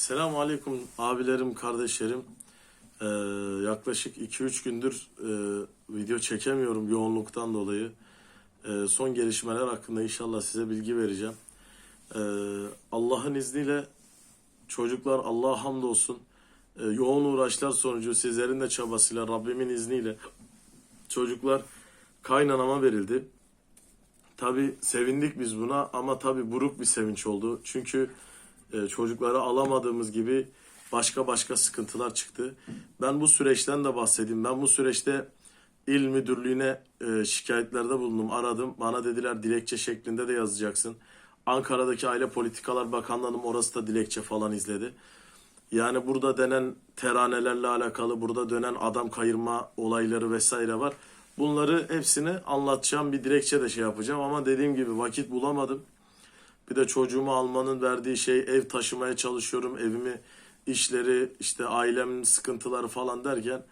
Selamun Aleyküm abilerim, kardeşlerim. Ee, yaklaşık 2-3 gündür e, video çekemiyorum yoğunluktan dolayı. Ee, son gelişmeler hakkında inşallah size bilgi vereceğim. Ee, Allah'ın izniyle çocuklar Allah'a hamdolsun e, yoğun uğraşlar sonucu sizlerin de çabasıyla Rabbimin izniyle çocuklar kaynanama verildi. Tabi sevindik biz buna ama tabi buruk bir sevinç oldu. Çünkü e, çocukları alamadığımız gibi başka başka sıkıntılar çıktı. Ben bu süreçten de bahsedeyim. Ben bu süreçte il müdürlüğüne e, şikayetlerde bulundum, aradım. Bana dediler dilekçe şeklinde de yazacaksın. Ankara'daki Aile Politikalar Bakanlığı'nın orası da dilekçe falan izledi. Yani burada denen teranelerle alakalı, burada dönen adam kayırma olayları vesaire var. Bunları hepsini anlatacağım bir dilekçe de şey yapacağım ama dediğim gibi vakit bulamadım. Bir de çocuğumu almanın verdiği şey ev taşımaya çalışıyorum. Evimi, işleri, işte ailemin sıkıntıları falan derken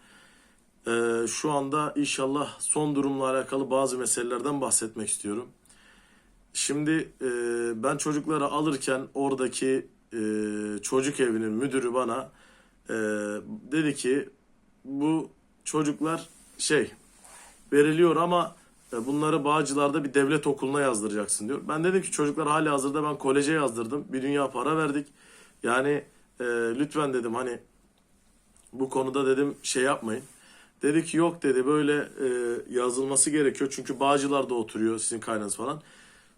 e, şu anda inşallah son durumla alakalı bazı meselelerden bahsetmek istiyorum. Şimdi e, ben çocukları alırken oradaki e, çocuk evinin müdürü bana e, dedi ki bu çocuklar şey veriliyor ama bunları Bağcılar'da bir devlet okuluna yazdıracaksın diyor. Ben dedim ki çocuklar hali hazırda ben koleje yazdırdım. Bir dünya para verdik. Yani e, lütfen dedim hani bu konuda dedim şey yapmayın. Dedi ki yok dedi böyle e, yazılması gerekiyor. Çünkü Bağcılar'da oturuyor sizin kaynanız falan.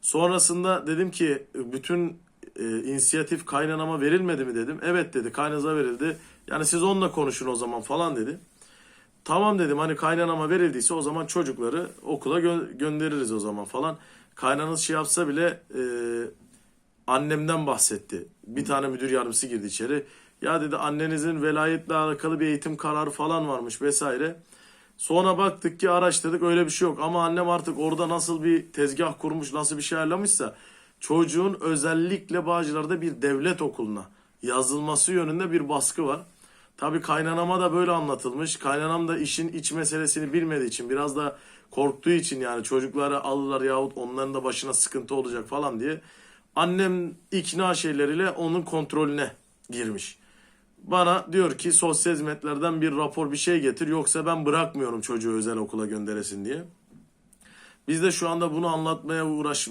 Sonrasında dedim ki bütün e, inisiyatif kaynanama verilmedi mi dedim. Evet dedi kaynanıza verildi. Yani siz onunla konuşun o zaman falan dedi. Tamam dedim hani kaynanama verildiyse o zaman çocukları okula gö- göndeririz o zaman falan. Kaynanız şey yapsa bile e, annemden bahsetti. Bir tane müdür yardımcısı girdi içeri. Ya dedi annenizin velayetle alakalı bir eğitim kararı falan varmış vesaire. Sonra baktık ki araştırdık öyle bir şey yok. Ama annem artık orada nasıl bir tezgah kurmuş, nasıl bir şey ayarlamışsa çocuğun özellikle Bağcılar'da bir devlet okuluna yazılması yönünde bir baskı var. Tabii kaynanama da böyle anlatılmış. Kaynanam da işin iç meselesini bilmediği için biraz da korktuğu için yani çocukları alırlar yahut onların da başına sıkıntı olacak falan diye annem ikna şeyleriyle onun kontrolüne girmiş. Bana diyor ki sosyal hizmetlerden bir rapor bir şey getir yoksa ben bırakmıyorum çocuğu özel okula gönderesin diye. Biz de şu anda bunu anlatmaya uğraş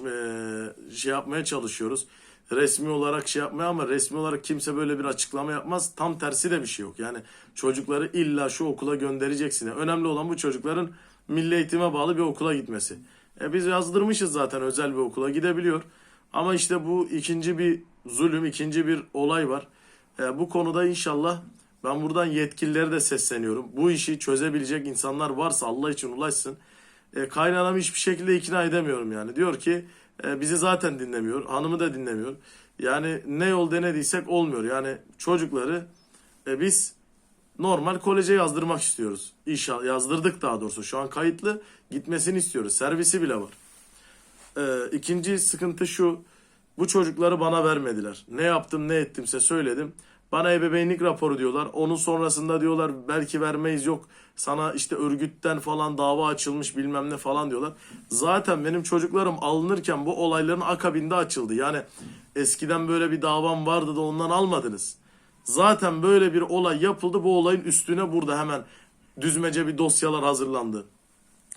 şey yapmaya çalışıyoruz. Resmi olarak şey yapmaya ama resmi olarak kimse böyle bir açıklama yapmaz. Tam tersi de bir şey yok. Yani çocukları illa şu okula göndereceksin. Yani Önemli olan bu çocukların milli eğitime bağlı bir okula gitmesi. E biz yazdırmışız zaten özel bir okula gidebiliyor. Ama işte bu ikinci bir zulüm, ikinci bir olay var. E, bu konuda inşallah ben buradan yetkililere de sesleniyorum. Bu işi çözebilecek insanlar varsa Allah için ulaşsın. E, kaynanamı hiçbir şekilde ikna edemiyorum yani. Diyor ki e, bizi zaten dinlemiyor, hanımı da dinlemiyor. Yani ne yol denediysek olmuyor. Yani çocukları e, biz normal koleje yazdırmak istiyoruz. İnşallah yazdırdık daha doğrusu. Şu an kayıtlı gitmesini istiyoruz. Servisi bile var. E, ikinci sıkıntı şu. Bu çocukları bana vermediler. Ne yaptım ne ettimse söyledim. Bana ebeveynlik raporu diyorlar. Onun sonrasında diyorlar belki vermeyiz yok. Sana işte örgütten falan dava açılmış bilmem ne falan diyorlar. Zaten benim çocuklarım alınırken bu olayların akabinde açıldı. Yani eskiden böyle bir davam vardı da ondan almadınız. Zaten böyle bir olay yapıldı. Bu olayın üstüne burada hemen düzmece bir dosyalar hazırlandı.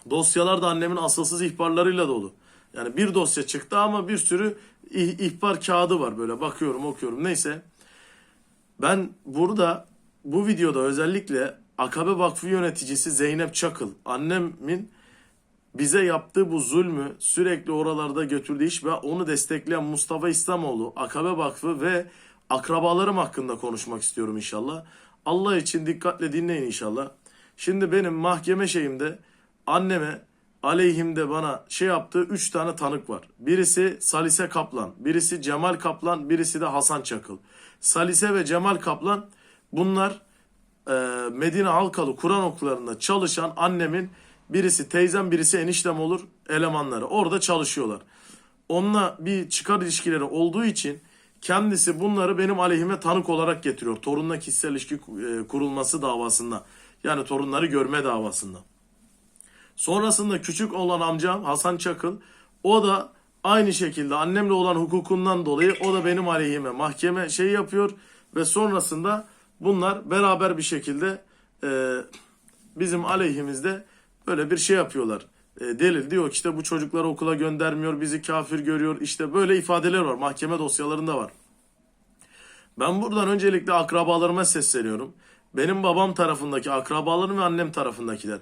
Dosyalar da annemin asılsız ihbarlarıyla dolu. Yani bir dosya çıktı ama bir sürü ih- ihbar kağıdı var böyle bakıyorum okuyorum neyse. Ben burada bu videoda özellikle Akabe Vakfı yöneticisi Zeynep Çakıl annemin bize yaptığı bu zulmü sürekli oralarda götürdüğü iş ve onu destekleyen Mustafa İslamoğlu, Akabe Vakfı ve akrabalarım hakkında konuşmak istiyorum inşallah. Allah için dikkatle dinleyin inşallah. Şimdi benim mahkeme şeyimde anneme aleyhimde bana şey yaptığı 3 tane tanık var. Birisi Salise Kaplan, birisi Cemal Kaplan, birisi de Hasan Çakıl. Salise ve Cemal Kaplan bunlar e, Medine Halkalı Kur'an okullarında çalışan annemin birisi teyzem birisi eniştem olur elemanları. Orada çalışıyorlar. Onunla bir çıkar ilişkileri olduğu için kendisi bunları benim aleyhime tanık olarak getiriyor. Torunla kişisel ilişki e, kurulması davasında. Yani torunları görme davasında. Sonrasında küçük olan amcam Hasan Çakıl o da aynı şekilde annemle olan hukukundan dolayı o da benim aleyhime mahkeme şey yapıyor. ve sonrasında bunlar beraber bir şekilde e, bizim aleyhimizde böyle bir şey yapıyorlar. E, delil diyor ki işte bu çocukları okula göndermiyor, bizi kafir görüyor. İşte böyle ifadeler var. Mahkeme dosyalarında var. Ben buradan öncelikle akrabalarıma sesleniyorum. Benim babam tarafındaki akrabalarım ve annem tarafındakiler.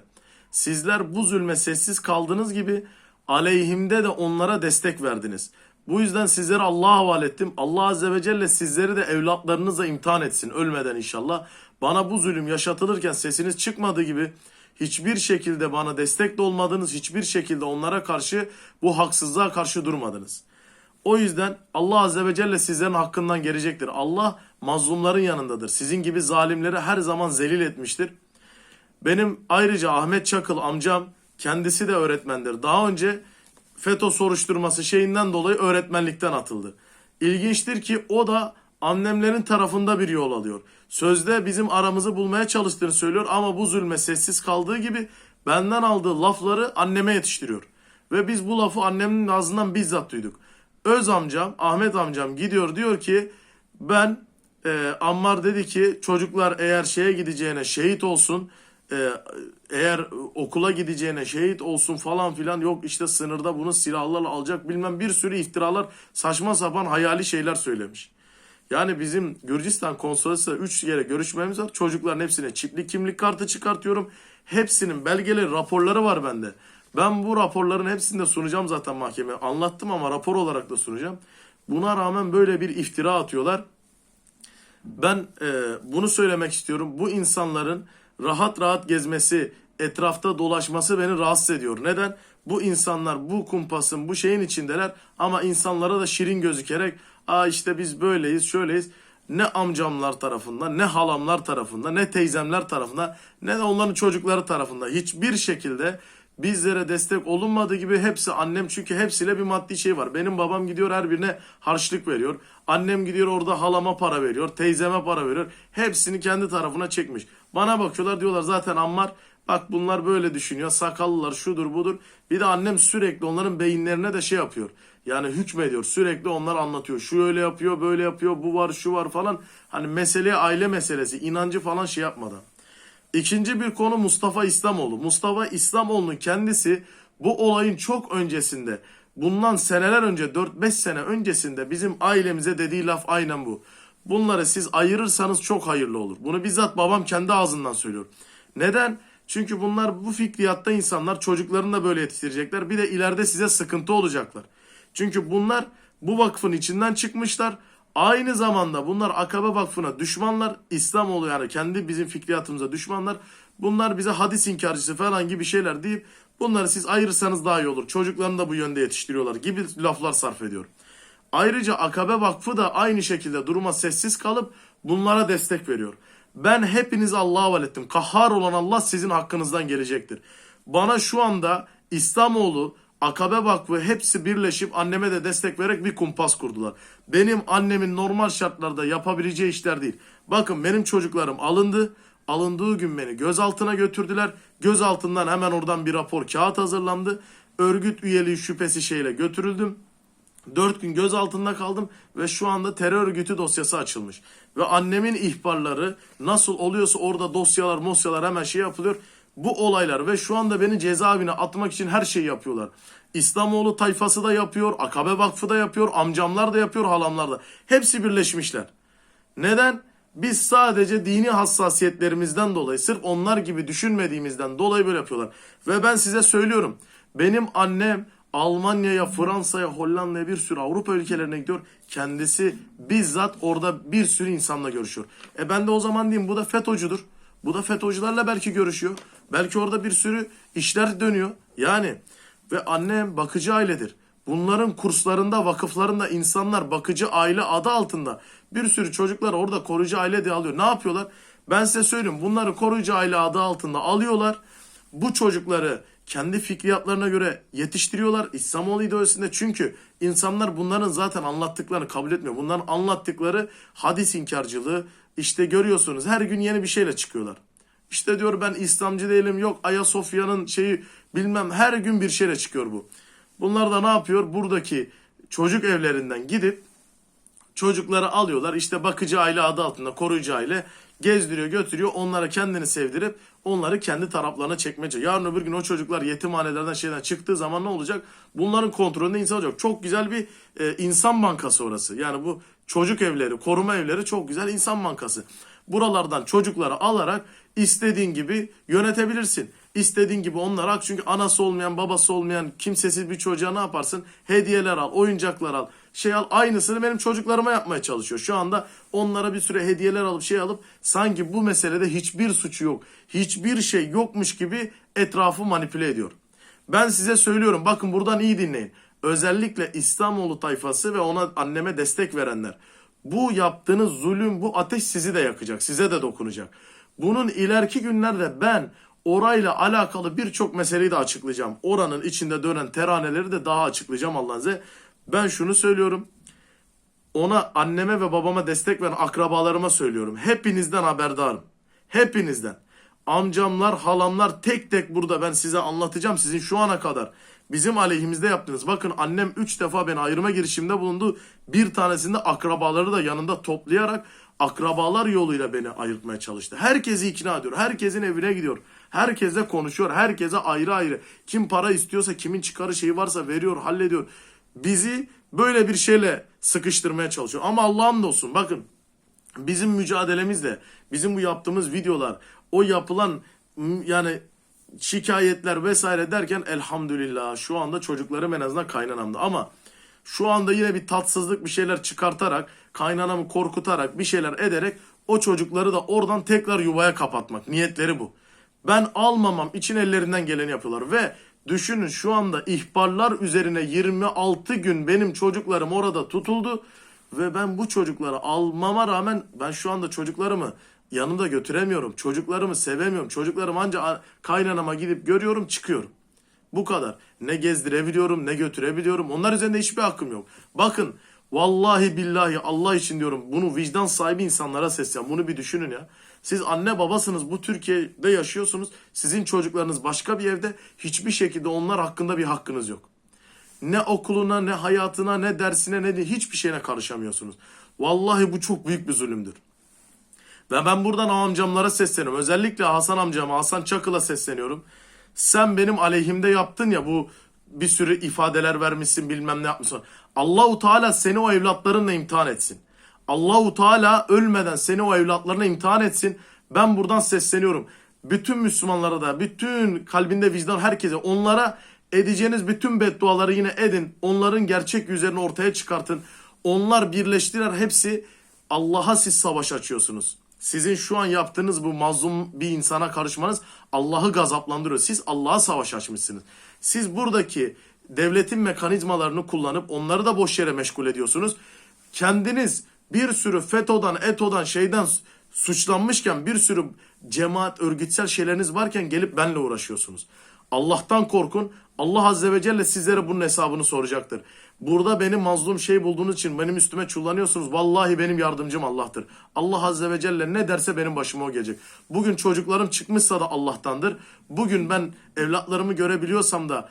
Sizler bu zulme sessiz kaldığınız gibi aleyhimde de onlara destek verdiniz. Bu yüzden sizleri Allah'a havale ettim. Allah Azze ve Celle sizleri de evlatlarınızla imtihan etsin ölmeden inşallah. Bana bu zulüm yaşatılırken sesiniz çıkmadığı gibi hiçbir şekilde bana destek de olmadınız. Hiçbir şekilde onlara karşı bu haksızlığa karşı durmadınız. O yüzden Allah Azze ve Celle sizlerin hakkından gelecektir. Allah mazlumların yanındadır. Sizin gibi zalimleri her zaman zelil etmiştir. Benim ayrıca Ahmet Çakıl amcam kendisi de öğretmendir. Daha önce FETÖ soruşturması şeyinden dolayı öğretmenlikten atıldı. İlginçtir ki o da annemlerin tarafında bir yol alıyor. Sözde bizim aramızı bulmaya çalıştığını söylüyor ama bu zulme sessiz kaldığı gibi benden aldığı lafları anneme yetiştiriyor. Ve biz bu lafı annemin ağzından bizzat duyduk. Öz amcam, Ahmet amcam gidiyor diyor ki ben e, Ammar dedi ki çocuklar eğer şeye gideceğine şehit olsun e, eğer okula gideceğine şehit olsun falan filan yok işte sınırda bunu silahlarla alacak bilmem bir sürü iftiralar saçma sapan hayali şeyler söylemiş. Yani bizim Gürcistan konsolosluğuyla 3 kere görüşmemiz var. Çocukların hepsine çipli kimlik kartı çıkartıyorum. Hepsinin belgeleri, raporları var bende. Ben bu raporların hepsini de sunacağım zaten mahkemeye. Anlattım ama rapor olarak da sunacağım. Buna rağmen böyle bir iftira atıyorlar. Ben e, bunu söylemek istiyorum. Bu insanların rahat rahat gezmesi, etrafta dolaşması beni rahatsız ediyor. Neden? Bu insanlar bu kumpasın, bu şeyin içindeler ama insanlara da şirin gözükerek aa işte biz böyleyiz, şöyleyiz. Ne amcamlar tarafından, ne halamlar tarafından, ne teyzemler tarafından, ne de onların çocukları tarafından hiçbir şekilde bizlere destek olunmadığı gibi hepsi annem çünkü hepsiyle bir maddi şey var. Benim babam gidiyor her birine harçlık veriyor. Annem gidiyor orada halama para veriyor, teyzeme para veriyor. Hepsini kendi tarafına çekmiş. Bana bakıyorlar diyorlar zaten Ammar bak bunlar böyle düşünüyor. Sakallılar şudur budur. Bir de annem sürekli onların beyinlerine de şey yapıyor. Yani hükmediyor. Sürekli onlar anlatıyor. Şu öyle yapıyor, böyle yapıyor, bu var, şu var falan. Hani meseleye aile meselesi, inancı falan şey yapmadan. İkinci bir konu Mustafa İslamoğlu. Mustafa İslamoğlu'nun kendisi bu olayın çok öncesinde bundan seneler önce 4-5 sene öncesinde bizim ailemize dediği laf aynen bu. Bunları siz ayırırsanız çok hayırlı olur. Bunu bizzat babam kendi ağzından söylüyor. Neden? Çünkü bunlar bu fikriyatta insanlar çocuklarını da böyle yetiştirecekler. Bir de ileride size sıkıntı olacaklar. Çünkü bunlar bu vakfın içinden çıkmışlar. Aynı zamanda bunlar Akabe Vakfı'na düşmanlar. İslamoğlu yani kendi bizim fikriyatımıza düşmanlar. Bunlar bize hadis inkarcısı falan gibi şeyler deyip bunları siz ayırırsanız daha iyi olur. Çocuklarını da bu yönde yetiştiriyorlar gibi laflar sarf ediyor. Ayrıca Akabe Vakfı da aynı şekilde duruma sessiz kalıp bunlara destek veriyor. Ben hepinizi Allah'a havale ettim. Kahhar olan Allah sizin hakkınızdan gelecektir. Bana şu anda İslamoğlu, Akabe Vakfı hepsi birleşip anneme de destek vererek bir kumpas kurdular. Benim annemin normal şartlarda yapabileceği işler değil. Bakın benim çocuklarım alındı. Alındığı gün beni gözaltına götürdüler. Gözaltından hemen oradan bir rapor kağıt hazırlandı. Örgüt üyeliği şüphesi şeyle götürüldüm. 4 gün gözaltında kaldım ve şu anda terör örgütü dosyası açılmış. Ve annemin ihbarları nasıl oluyorsa orada dosyalar mosyalar hemen şey yapılıyor. Bu olaylar ve şu anda beni cezaevine atmak için her şeyi yapıyorlar. İslamoğlu tayfası da yapıyor, Akabe Vakfı da yapıyor, amcamlar da yapıyor, halamlar da. Hepsi birleşmişler. Neden? Biz sadece dini hassasiyetlerimizden dolayı, sırf onlar gibi düşünmediğimizden dolayı böyle yapıyorlar. Ve ben size söylüyorum. Benim annem Almanya'ya, Fransa'ya, Hollanda'ya bir sürü Avrupa ülkelerine gidiyor. Kendisi bizzat orada bir sürü insanla görüşüyor. E ben de o zaman diyeyim bu da FETÖ'cüdür. Bu da FETÖ'cülerle belki görüşüyor. Belki orada bir sürü işler dönüyor. Yani ve annem bakıcı ailedir. Bunların kurslarında, vakıflarında insanlar bakıcı aile adı altında bir sürü çocuklar orada koruyucu aile diye alıyor. Ne yapıyorlar? Ben size söyleyeyim. Bunları koruyucu aile adı altında alıyorlar. Bu çocukları kendi fikriyatlarına göre yetiştiriyorlar İslamoğlu ideolojisinde. Çünkü insanlar bunların zaten anlattıklarını kabul etmiyor. Bunların anlattıkları hadis inkarcılığı. İşte görüyorsunuz her gün yeni bir şeyle çıkıyorlar. İşte diyor ben İslamcı değilim yok Ayasofya'nın şeyi bilmem her gün bir şeyle çıkıyor bu. Bunlar da ne yapıyor? Buradaki çocuk evlerinden gidip Çocukları alıyorlar işte bakıcı aile adı altında koruyucu aile gezdiriyor götürüyor onlara kendini sevdirip onları kendi taraflarına çekmece. Yarın öbür gün o çocuklar yetimhanelerden şeyden çıktığı zaman ne olacak? Bunların kontrolünde insan olacak. Çok güzel bir e, insan bankası orası. Yani bu çocuk evleri, koruma evleri çok güzel insan bankası. Buralardan çocukları alarak istediğin gibi yönetebilirsin. İstediğin gibi onlara ak çünkü anası olmayan, babası olmayan, kimsesiz bir çocuğa ne yaparsın? Hediyeler al, oyuncaklar al, şey al. Aynısını benim çocuklarıma yapmaya çalışıyor. Şu anda onlara bir süre hediyeler alıp şey alıp sanki bu meselede hiçbir suçu yok, hiçbir şey yokmuş gibi etrafı manipüle ediyor. Ben size söylüyorum bakın buradan iyi dinleyin. Özellikle İslamoğlu tayfası ve ona anneme destek verenler. Bu yaptığınız zulüm, bu ateş sizi de yakacak, size de dokunacak. Bunun ileriki günlerde ben orayla alakalı birçok meseleyi de açıklayacağım. Oranın içinde dönen teraneleri de daha açıklayacağım Allah'ın izniyle. Ben şunu söylüyorum. Ona anneme ve babama destek veren akrabalarıma söylüyorum. Hepinizden haberdarım. Hepinizden. Amcamlar, halamlar tek tek burada ben size anlatacağım. Sizin şu ana kadar bizim aleyhimizde yaptınız. Bakın annem 3 defa beni ayırma girişiminde bulundu. Bir tanesinde akrabaları da yanında toplayarak akrabalar yoluyla beni ayırtmaya çalıştı. Herkesi ikna ediyor. Herkesin evine gidiyor. Herkese konuşuyor. Herkese ayrı ayrı. Kim para istiyorsa, kimin çıkarı şeyi varsa veriyor, hallediyor. Bizi böyle bir şeyle sıkıştırmaya çalışıyor. Ama Allah'ım olsun bakın bizim mücadelemizle, bizim bu yaptığımız videolar, o yapılan yani şikayetler vesaire derken elhamdülillah şu anda çocuklarım en azından kaynanamda. Ama şu anda yine bir tatsızlık bir şeyler çıkartarak, kaynanamı korkutarak, bir şeyler ederek o çocukları da oradan tekrar yuvaya kapatmak. Niyetleri bu. Ben almamam için ellerinden geleni yapıyorlar ve düşünün şu anda ihbarlar üzerine 26 gün benim çocuklarım orada tutuldu ve ben bu çocukları almama rağmen ben şu anda çocuklarımı yanımda götüremiyorum. Çocuklarımı sevemiyorum. Çocuklarım ancak kaynanama gidip görüyorum çıkıyorum. Bu kadar. Ne gezdirebiliyorum ne götürebiliyorum. Onlar üzerinde hiçbir hakkım yok. Bakın vallahi billahi Allah için diyorum bunu vicdan sahibi insanlara sesleniyorum. Bunu bir düşünün ya. Siz anne babasınız bu Türkiye'de yaşıyorsunuz. Sizin çocuklarınız başka bir evde hiçbir şekilde onlar hakkında bir hakkınız yok. Ne okuluna ne hayatına ne dersine ne de hiçbir şeyine karışamıyorsunuz. Vallahi bu çok büyük bir zulümdür. Ve ben buradan amcamlara sesleniyorum. Özellikle Hasan amcama, Hasan Çakıl'a sesleniyorum. Sen benim aleyhimde yaptın ya bu bir sürü ifadeler vermişsin bilmem ne yapmışsın. Allahu Teala seni o evlatlarınla imtihan etsin. Allahu Teala ölmeden seni o evlatlarına imtihan etsin. Ben buradan sesleniyorum. Bütün Müslümanlara da, bütün kalbinde vicdan herkese, onlara edeceğiniz bütün bedduaları yine edin. Onların gerçek yüzlerini ortaya çıkartın. Onlar birleştiler hepsi Allah'a siz savaş açıyorsunuz. Sizin şu an yaptığınız bu mazlum bir insana karışmanız Allah'ı gazaplandırıyor. Siz Allah'a savaş açmışsınız. Siz buradaki devletin mekanizmalarını kullanıp onları da boş yere meşgul ediyorsunuz. Kendiniz bir sürü FETÖ'den, ETO'dan, şeyden suçlanmışken bir sürü cemaat, örgütsel şeyleriniz varken gelip benle uğraşıyorsunuz. Allah'tan korkun. Allah Azze ve Celle sizlere bunun hesabını soracaktır. Burada beni mazlum şey bulduğunuz için benim üstüme çullanıyorsunuz. Vallahi benim yardımcım Allah'tır. Allah Azze ve Celle ne derse benim başıma o gelecek. Bugün çocuklarım çıkmışsa da Allah'tandır. Bugün ben evlatlarımı görebiliyorsam da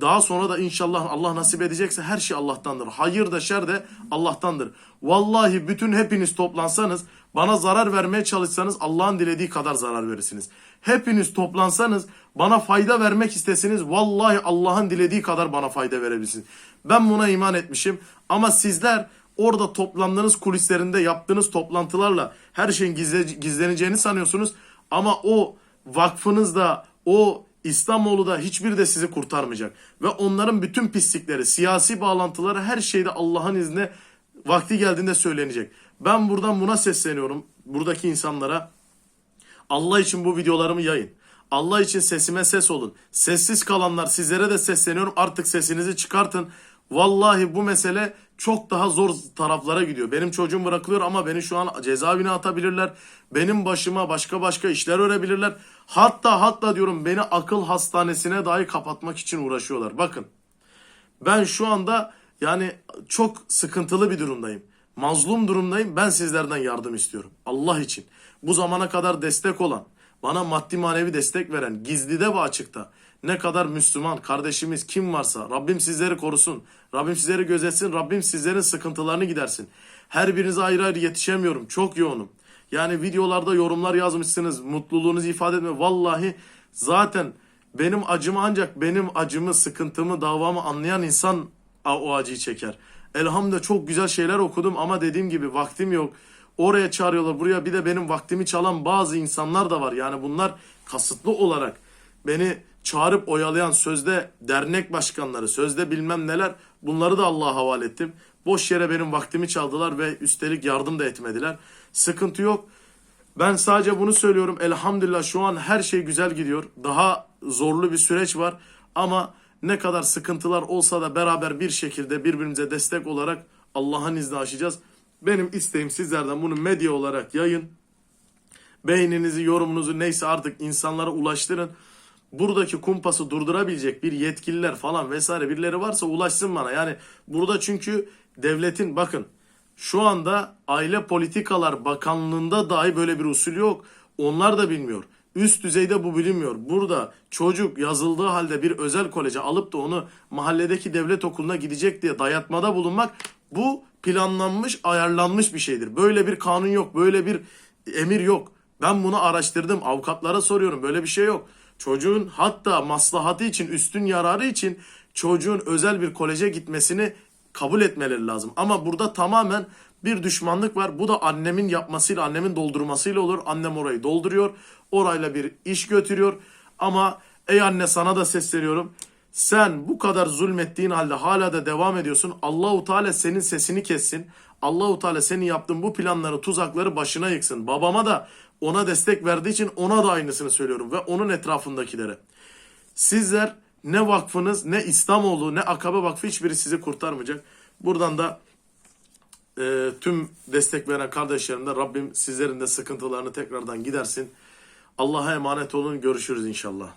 daha sonra da inşallah Allah nasip edecekse her şey Allah'tandır. Hayır da şer de Allah'tandır. Vallahi bütün hepiniz toplansanız bana zarar vermeye çalışsanız Allah'ın dilediği kadar zarar verirsiniz. Hepiniz toplansanız bana fayda vermek istesiniz vallahi Allah'ın dilediği kadar bana fayda verebilirsiniz. Ben buna iman etmişim ama sizler orada toplandığınız kulislerinde yaptığınız toplantılarla her şeyin gizle, gizleneceğini sanıyorsunuz. Ama o vakfınızda o İslamoğlu da hiçbir de sizi kurtarmayacak. Ve onların bütün pislikleri, siyasi bağlantıları her şeyde Allah'ın izniyle vakti geldiğinde söylenecek. Ben buradan buna sesleniyorum. Buradaki insanlara Allah için bu videolarımı yayın. Allah için sesime ses olun. Sessiz kalanlar sizlere de sesleniyorum. Artık sesinizi çıkartın. Vallahi bu mesele çok daha zor taraflara gidiyor. Benim çocuğum bırakılıyor ama beni şu an cezaevine atabilirler. Benim başıma başka başka işler örebilirler. Hatta hatta diyorum beni akıl hastanesine dahi kapatmak için uğraşıyorlar. Bakın ben şu anda yani çok sıkıntılı bir durumdayım. Mazlum durumdayım. Ben sizlerden yardım istiyorum. Allah için. Bu zamana kadar destek olan, bana maddi manevi destek veren, gizlide ve açıkta ne kadar Müslüman kardeşimiz kim varsa Rabbim sizleri korusun. Rabbim sizleri gözetsin. Rabbim sizlerin sıkıntılarını gidersin. Her birinize ayrı ayrı yetişemiyorum. Çok yoğunum. Yani videolarda yorumlar yazmışsınız. Mutluluğunuzu ifade etme. Vallahi zaten benim acımı ancak benim acımı, sıkıntımı, davamı anlayan insan o acıyı çeker. Elhamdülillah çok güzel şeyler okudum ama dediğim gibi vaktim yok. Oraya çağırıyorlar buraya bir de benim vaktimi çalan bazı insanlar da var. Yani bunlar kasıtlı olarak beni çağırıp oyalayan sözde dernek başkanları, sözde bilmem neler bunları da Allah'a havale ettim. Boş yere benim vaktimi çaldılar ve üstelik yardım da etmediler. Sıkıntı yok. Ben sadece bunu söylüyorum. Elhamdülillah şu an her şey güzel gidiyor. Daha zorlu bir süreç var. Ama ne kadar sıkıntılar olsa da beraber bir şekilde birbirimize destek olarak Allah'ın izni aşacağız. Benim isteğim sizlerden bunu medya olarak yayın. Beğeninizi, yorumunuzu neyse artık insanlara ulaştırın. Buradaki kumpası durdurabilecek bir yetkililer falan vesaire birileri varsa ulaşsın bana. Yani burada çünkü devletin bakın şu anda Aile Politikalar Bakanlığı'nda dahi böyle bir usul yok. Onlar da bilmiyor. Üst düzeyde bu bilinmiyor. Burada çocuk yazıldığı halde bir özel koleje alıp da onu mahalledeki devlet okuluna gidecek diye dayatmada bulunmak bu planlanmış, ayarlanmış bir şeydir. Böyle bir kanun yok, böyle bir emir yok. Ben bunu araştırdım, avukatlara soruyorum. Böyle bir şey yok. Çocuğun hatta maslahatı için, üstün yararı için çocuğun özel bir koleje gitmesini kabul etmeleri lazım. Ama burada tamamen bir düşmanlık var. Bu da annemin yapmasıyla, annemin doldurmasıyla olur. Annem orayı dolduruyor. Orayla bir iş götürüyor. Ama ey anne sana da sesleniyorum. Sen bu kadar zulmettiğin halde hala da devam ediyorsun. Allahu Teala senin sesini kessin. Allahu Teala senin yaptığın bu planları, tuzakları başına yıksın. Babama da ona destek verdiği için ona da aynısını söylüyorum ve onun etrafındakilere. Sizler ne vakfınız, ne İslamoğlu, ne Akabe Vakfı hiçbiri sizi kurtarmayacak. Buradan da e, tüm destek veren kardeşlerimden Rabbim sizlerin de sıkıntılarını tekrardan gidersin. Allah'a emanet olun. Görüşürüz inşallah.